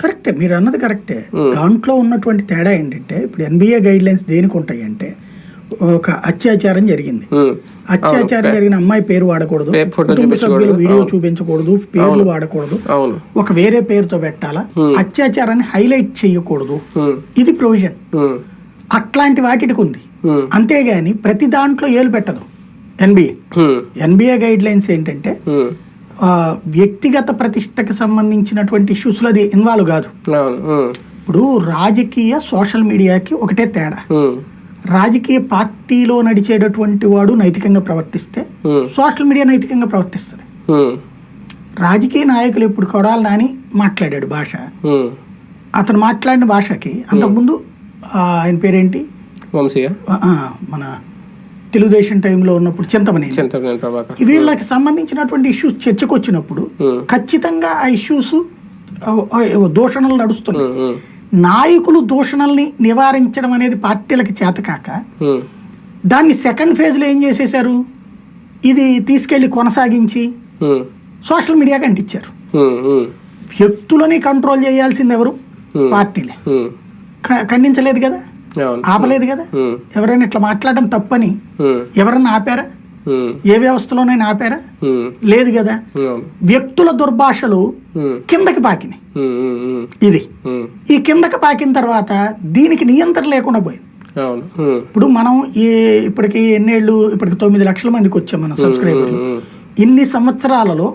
కరెక్టే మీరు అన్నది కరెక్టే. దాంట్లో ఉన్నటువంటి తేడా ఏంటంటే ఇప్పుడు ఎన్బిఏ గైడ్ లైన్స్ దేనికి ఉంటాయి అంటే ఒక అత్యాచారం జరిగింది. అత్యాచారం జరిగిన అమ్మాయి పేరు వాడకూడదు కుటుంబ సభ్యులు వీడియో చూపించకూడదు పేర్లు వాడకూడదు. ఒక వేరే పేరుతో పెట్టాలా? అత్యాచారాన్ని హైలైట్ చేయకూడదు. ఇది ప్రొవిజన్. అట్లాంటి వాటికి ఉంది. అంతేగాని ప్రతి దాంట్లో ఏలు పెట్టదు ఎన్బిఏ. ఎన్బిఏ గైడ్ లైన్స్ ఏంటంటే వ్యక్తిగత ప్రతిష్టకి సంబంధించినటువంటి ఇష్యూస్లో అది ఇన్వాల్వ్ కాదు. ఇప్పుడు రాజకీయ సోషల్ మీడియాకి ఒకటే తేడా. రాజకీయ పార్టీలో నడిచేటటువంటి వాడు నైతికంగా ప్రవర్తిస్తే. సోషల్ మీడియా నైతికంగా ప్రవర్తిస్తుంది. రాజకీయ నాయకులు ఇప్పుడు కొడాలి నాని మాట్లాడాడు భాష. అతను మాట్లాడిన భాషకి అంతకుముందు ఆయన పేరేంటి వంశీయ మన తెలుగుదేశం టైంలో ఉన్నప్పుడు చింతమనేని ప్రభాకర్ వీళ్ళకి సంబంధించినటువంటి ఇష్యూస్ చర్చకు వచ్చినప్పుడు. ఖచ్చితంగా ఆ ఇష్యూస్ దూషణలు నడుస్తున్నాయి. నాయకులు దూషణల్ని నివారించడం అనేది పార్టీలకు చేతకాక. దాన్ని సెకండ్ ఫేజ్లో ఏం చేసేశారు ఇది తీసుకెళ్ళి కొనసాగించి. సోషల్ మీడియాకి అంటించారు. వ్యక్తులని కంట్రోల్ చేయాల్సింది ఎవరు పార్టీలే ఖండించలేదు కదా ఆపలేదు కదా. ఎవరైనా ఇట్లా మాట్లాడడం తప్పని. ఎవరన్నా ఆపారా. ఏ వ్యవస్థలోనైనా ఆపారా. లేదు కదా వ్యక్తుల దుర్భాషలు. కిందకి పాకినాయి. ఇది. ఈ కిందకి పాకిన తర్వాత దీనికి నియంత్రణ లేకుండా పోయింది. ఇప్పుడు మనం ఈ ఇప్పటికి ఎన్నేళ్ళు ఇప్పటికి తొమ్మిది లక్షల మందికి వచ్చాం మన సబ్స్క్రైబర్లు ఇన్ని సంవత్సరాలలో